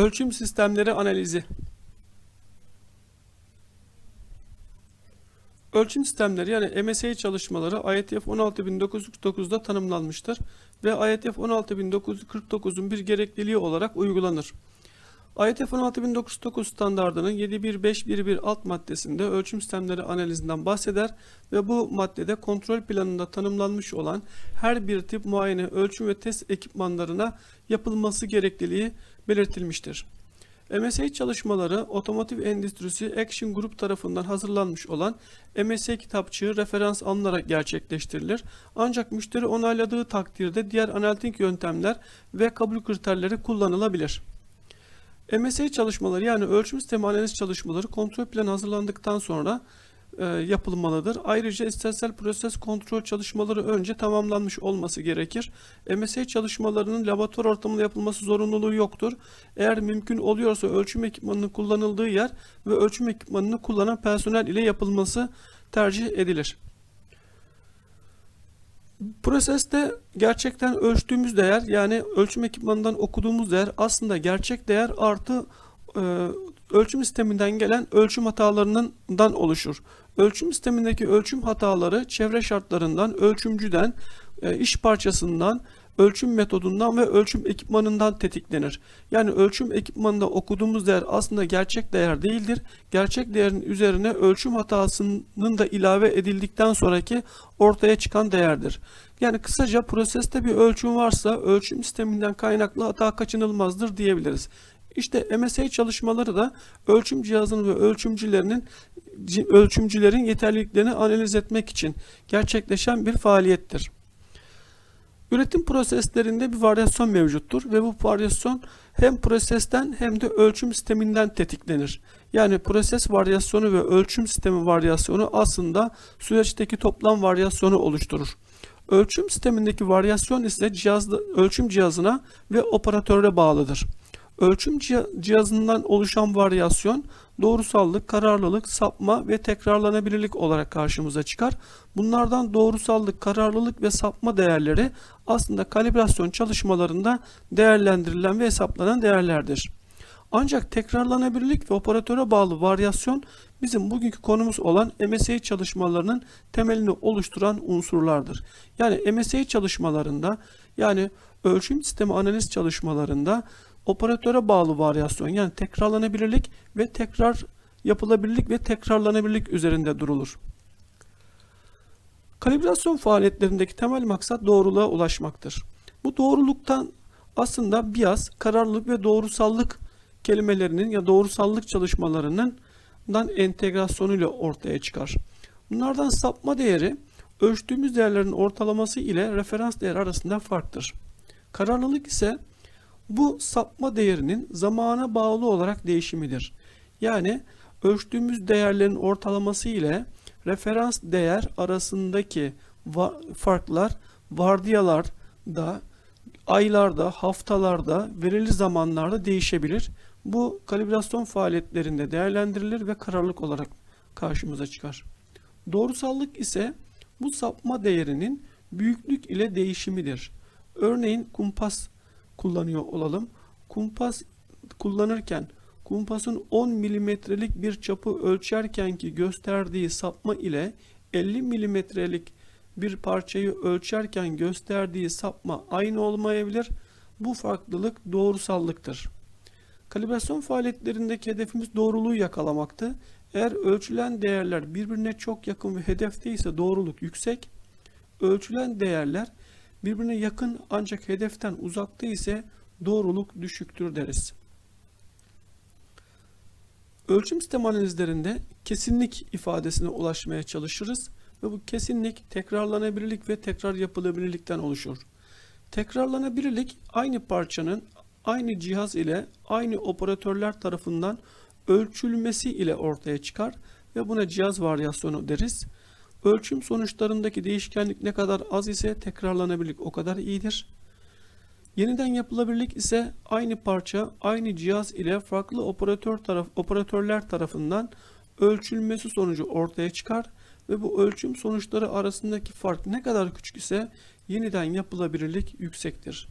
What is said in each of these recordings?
Ölçüm sistemleri analizi. Ölçüm sistemleri yani MSA çalışmaları IETF 16949'da tanımlanmıştır ve IETF 16949'un bir gerekliliği olarak uygulanır. IETF 16909 standardının 7.1.5.1.1 alt maddesinde ölçüm sistemleri analizinden bahseder ve bu maddede kontrol planında tanımlanmış olan her bir tip muayene ölçüm ve test ekipmanlarına yapılması gerekliliği belirtilmiştir. MSA çalışmaları otomotiv endüstrisi Action Group tarafından hazırlanmış olan MSA kitapçığı referans alınarak gerçekleştirilir. Ancak müşteri onayladığı takdirde diğer analitik yöntemler ve kabul kriterleri kullanılabilir. MSA çalışmaları yani ölçüm sistemi analiz çalışmaları kontrol planı hazırlandıktan sonra e, yapılmalıdır. Ayrıca istatistiksel proses kontrol çalışmaları önce tamamlanmış olması gerekir. MSA çalışmalarının laboratuvar ortamında yapılması zorunluluğu yoktur. Eğer mümkün oluyorsa ölçüm ekipmanının kullanıldığı yer ve ölçüm ekipmanını kullanan personel ile yapılması tercih edilir. Proseste gerçekten ölçtüğümüz değer yani ölçüm ekipmanından okuduğumuz değer aslında gerçek değer artı e, ölçüm sisteminden gelen ölçüm hatalarından oluşur. Ölçüm sistemindeki ölçüm hataları çevre şartlarından, ölçümcüden, e, iş parçasından, ölçüm metodundan ve ölçüm ekipmanından tetiklenir. Yani ölçüm ekipmanında okuduğumuz değer aslında gerçek değer değildir. Gerçek değerin üzerine ölçüm hatasının da ilave edildikten sonraki ortaya çıkan değerdir. Yani kısaca proseste bir ölçüm varsa ölçüm sisteminden kaynaklı hata kaçınılmazdır diyebiliriz. İşte MSA çalışmaları da ölçüm cihazının ve ölçümcülerinin ölçümcülerin yeterliliklerini analiz etmek için gerçekleşen bir faaliyettir. Üretim proseslerinde bir varyasyon mevcuttur ve bu varyasyon hem prosesten hem de ölçüm sisteminden tetiklenir. Yani proses varyasyonu ve ölçüm sistemi varyasyonu aslında süreçteki toplam varyasyonu oluşturur. Ölçüm sistemindeki varyasyon ise cihazda, ölçüm cihazına ve operatöre bağlıdır. Ölçüm cihazından oluşan varyasyon doğrusallık, kararlılık, sapma ve tekrarlanabilirlik olarak karşımıza çıkar. Bunlardan doğrusallık, kararlılık ve sapma değerleri aslında kalibrasyon çalışmalarında değerlendirilen ve hesaplanan değerlerdir. Ancak tekrarlanabilirlik ve operatöre bağlı varyasyon bizim bugünkü konumuz olan MSA çalışmalarının temelini oluşturan unsurlardır. Yani MSA çalışmalarında yani ölçüm sistemi analiz çalışmalarında operatöre bağlı varyasyon yani tekrarlanabilirlik ve tekrar yapılabilirlik ve tekrarlanabilirlik üzerinde durulur. Kalibrasyon faaliyetlerindeki temel maksat doğruluğa ulaşmaktır. Bu doğruluktan aslında bias, kararlılık ve doğrusallık kelimelerinin ya doğrusallık çalışmalarının dan entegrasyonu ile ortaya çıkar. Bunlardan sapma değeri ölçtüğümüz değerlerin ortalaması ile referans değer arasında farktır. Kararlılık ise bu sapma değerinin zamana bağlı olarak değişimidir. Yani ölçtüğümüz değerlerin ortalaması ile referans değer arasındaki farklar vardiyalarda, aylarda, haftalarda, verili zamanlarda değişebilir. Bu kalibrasyon faaliyetlerinde değerlendirilir ve kararlılık olarak karşımıza çıkar. Doğrusallık ise bu sapma değerinin büyüklük ile değişimidir. Örneğin kumpas kullanıyor olalım. Kumpas kullanırken kumpasın 10 milimetrelik bir çapı ölçerken ki gösterdiği sapma ile 50 milimetrelik bir parçayı ölçerken gösterdiği sapma aynı olmayabilir. Bu farklılık doğrusallıktır. Kalibrasyon faaliyetlerindeki hedefimiz doğruluğu yakalamaktı. Eğer ölçülen değerler birbirine çok yakın ve hedefte ise doğruluk yüksek. Ölçülen değerler birbirine yakın ancak hedeften uzakta ise doğruluk düşüktür deriz. Ölçüm sistem analizlerinde kesinlik ifadesine ulaşmaya çalışırız ve bu kesinlik tekrarlanabilirlik ve tekrar yapılabilirlikten oluşur. Tekrarlanabilirlik aynı parçanın aynı cihaz ile aynı operatörler tarafından ölçülmesi ile ortaya çıkar ve buna cihaz varyasyonu deriz. Ölçüm sonuçlarındaki değişkenlik ne kadar az ise tekrarlanabilirlik o kadar iyidir. Yeniden yapılabilirlik ise aynı parça aynı cihaz ile farklı operatör taraf, operatörler tarafından ölçülmesi sonucu ortaya çıkar ve bu ölçüm sonuçları arasındaki fark ne kadar küçük ise yeniden yapılabilirlik yüksektir.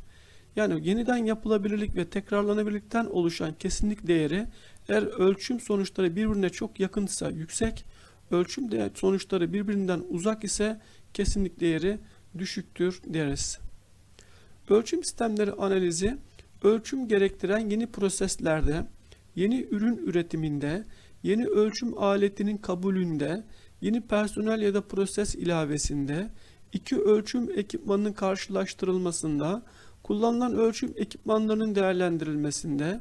Yani yeniden yapılabilirlik ve tekrarlanabilirlikten oluşan kesinlik değeri eğer ölçüm sonuçları birbirine çok yakınsa yüksek, ölçüm değer sonuçları birbirinden uzak ise kesinlik değeri düşüktür deriz. Ölçüm sistemleri analizi ölçüm gerektiren yeni proseslerde, yeni ürün üretiminde, yeni ölçüm aletinin kabulünde, yeni personel ya da proses ilavesinde, iki ölçüm ekipmanının karşılaştırılmasında, kullanılan ölçüm ekipmanlarının değerlendirilmesinde,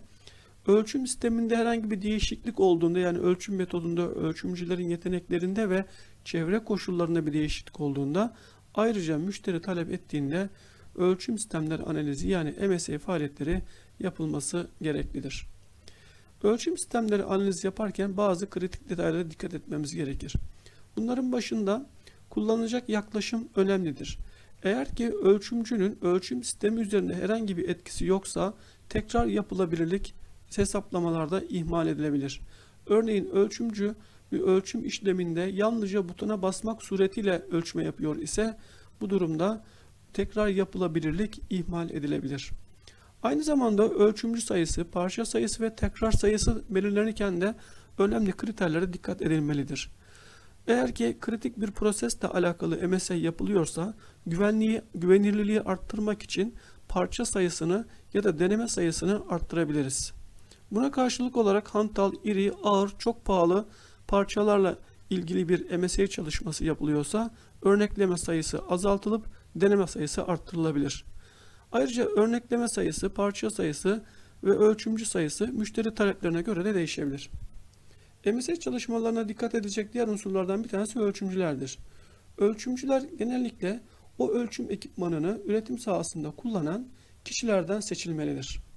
ölçüm sisteminde herhangi bir değişiklik olduğunda yani ölçüm metodunda, ölçümcülerin yeteneklerinde ve çevre koşullarında bir değişiklik olduğunda ayrıca müşteri talep ettiğinde ölçüm sistemleri analizi yani MSA faaliyetleri yapılması gereklidir. Ölçüm sistemleri analizi yaparken bazı kritik detaylara dikkat etmemiz gerekir. Bunların başında kullanılacak yaklaşım önemlidir. Eğer ki ölçümcünün ölçüm sistemi üzerinde herhangi bir etkisi yoksa tekrar yapılabilirlik hesaplamalarda ihmal edilebilir. Örneğin ölçümcü bir ölçüm işleminde yalnızca butona basmak suretiyle ölçme yapıyor ise bu durumda tekrar yapılabilirlik ihmal edilebilir. Aynı zamanda ölçümcü sayısı, parça sayısı ve tekrar sayısı belirlenirken de önemli kriterlere dikkat edilmelidir. Eğer ki kritik bir prosesle alakalı MSA yapılıyorsa güvenliği, güvenilirliği arttırmak için parça sayısını ya da deneme sayısını arttırabiliriz. Buna karşılık olarak hantal, iri, ağır, çok pahalı parçalarla ilgili bir MSA çalışması yapılıyorsa örnekleme sayısı azaltılıp deneme sayısı arttırılabilir. Ayrıca örnekleme sayısı, parça sayısı ve ölçümcü sayısı müşteri taleplerine göre de değişebilir. MSA çalışmalarına dikkat edecek diğer unsurlardan bir tanesi ölçümcülerdir. Ölçümcüler genellikle o ölçüm ekipmanını üretim sahasında kullanan kişilerden seçilmelidir.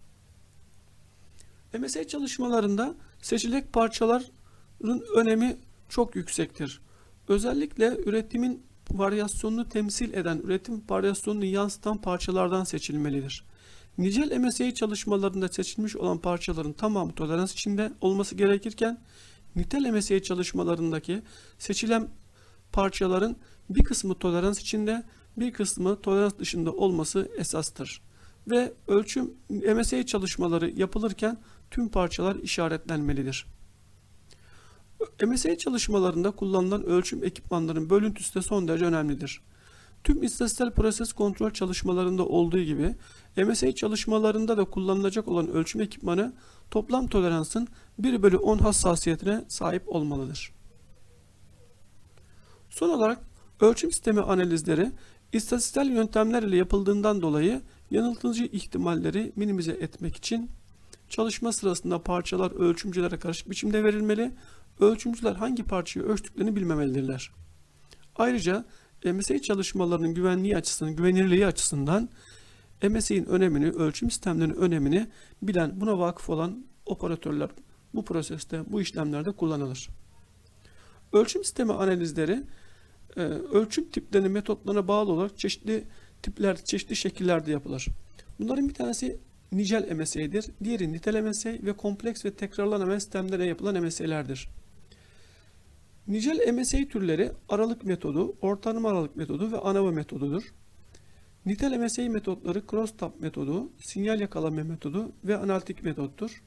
MSA çalışmalarında seçilecek parçaların önemi çok yüksektir. Özellikle üretimin varyasyonunu temsil eden, üretim varyasyonunu yansıtan parçalardan seçilmelidir. Nicel MSA çalışmalarında seçilmiş olan parçaların tamamı tolerans içinde olması gerekirken, nitel MSA çalışmalarındaki seçilen parçaların bir kısmı tolerans içinde, bir kısmı tolerans dışında olması esastır. Ve ölçüm MSA çalışmaları yapılırken tüm parçalar işaretlenmelidir. MSA çalışmalarında kullanılan ölçüm ekipmanlarının bölüntüsü de son derece önemlidir. Tüm istatistiksel proses kontrol çalışmalarında olduğu gibi MSA çalışmalarında da kullanılacak olan ölçüm ekipmanı toplam toleransın 1 bölü 10 hassasiyetine sahip olmalıdır. Son olarak ölçüm sistemi analizleri istatistiksel yöntemler ile yapıldığından dolayı yanıltıcı ihtimalleri minimize etmek için çalışma sırasında parçalar ölçümcülere karışık biçimde verilmeli ölçümcüler hangi parçayı ölçtüklerini bilmemelidirler. Ayrıca MSA çalışmalarının güvenliği açısından, güvenilirliği açısından MSA'nin önemini, ölçüm sistemlerinin önemini bilen, buna vakıf olan operatörler bu proseste, bu işlemlerde kullanılır. Ölçüm sistemi analizleri e, ölçüm tiplerinin metotlarına bağlı olarak çeşitli tipler, çeşitli şekillerde yapılır. Bunların bir tanesi nicel MSA'dir, diğeri nitel MSA ve kompleks ve tekrarlanan sistemlere yapılan MSA'lerdir. Nicel MSA türleri aralık metodu, ortalama aralık metodu ve ANAVA metodudur. Nitel MSA metotları crosstab metodu, sinyal yakalama metodu ve analitik metottur.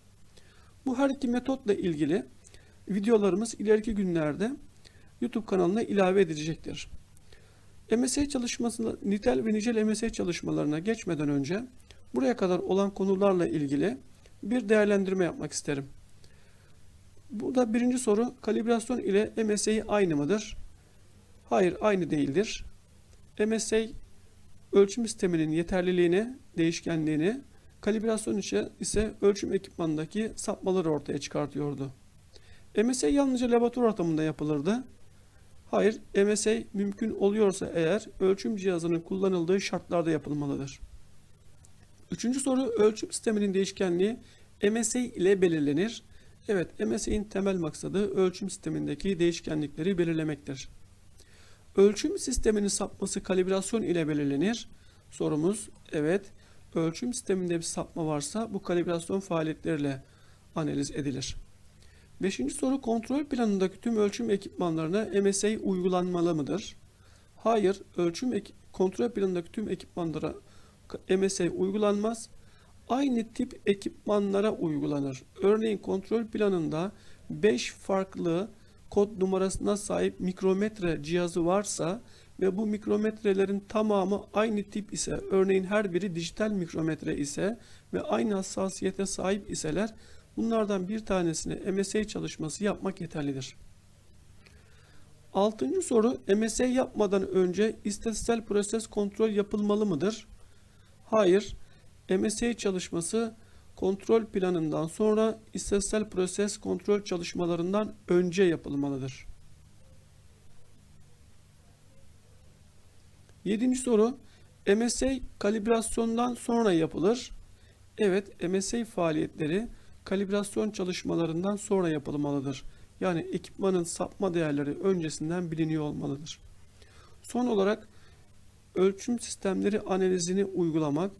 Bu her iki metotla ilgili videolarımız ileriki günlerde YouTube kanalına ilave edilecektir. MSA çalışmasında nitel ve nicel MSA çalışmalarına geçmeden önce buraya kadar olan konularla ilgili bir değerlendirme yapmak isterim. Burada birinci soru kalibrasyon ile MSA aynı mıdır? Hayır aynı değildir. MSA ölçüm sisteminin yeterliliğini, değişkenliğini, kalibrasyon ise ölçüm ekipmanındaki sapmaları ortaya çıkartıyordu. MSA yalnızca laboratuvar ortamında yapılırdı. Hayır, MSA mümkün oluyorsa eğer ölçüm cihazının kullanıldığı şartlarda yapılmalıdır. Üçüncü soru ölçüm sisteminin değişkenliği MSA ile belirlenir. Evet, MSI'nin temel maksadı ölçüm sistemindeki değişkenlikleri belirlemektir. Ölçüm sisteminin sapması kalibrasyon ile belirlenir. Sorumuz, evet, ölçüm sisteminde bir sapma varsa bu kalibrasyon faaliyetleriyle analiz edilir. Beşinci soru, kontrol planındaki tüm ölçüm ekipmanlarına MSA uygulanmalı mıdır? Hayır, ölçüm kontrol planındaki tüm ekipmanlara MSA uygulanmaz. Aynı tip ekipmanlara uygulanır. Örneğin kontrol planında 5 farklı kod numarasına sahip mikrometre cihazı varsa ve bu mikrometrelerin tamamı aynı tip ise, örneğin her biri dijital mikrometre ise ve aynı hassasiyete sahip iseler, bunlardan bir tanesini MSA çalışması yapmak yeterlidir. Altıncı soru, MSA yapmadan önce istatistiksel proses kontrol yapılmalı mıdır? Hayır. MSA çalışması kontrol planından sonra istatistiksel proses kontrol çalışmalarından önce yapılmalıdır. Yedinci soru, MSA kalibrasyondan sonra yapılır. Evet, MSA faaliyetleri kalibrasyon çalışmalarından sonra yapılmalıdır. Yani ekipmanın sapma değerleri öncesinden biliniyor olmalıdır. Son olarak ölçüm sistemleri analizini uygulamak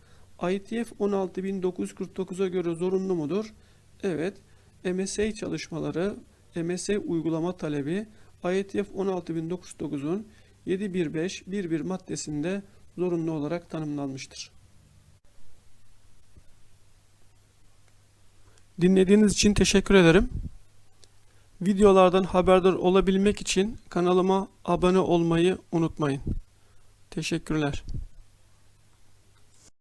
ITF 16949'a göre zorunlu mudur? Evet. MSA çalışmaları, MSA uygulama talebi ITF 16909'un 715.1.1 maddesinde zorunlu olarak tanımlanmıştır. Dinlediğiniz için teşekkür ederim. Videolardan haberdar olabilmek için kanalıma abone olmayı unutmayın. Teşekkürler.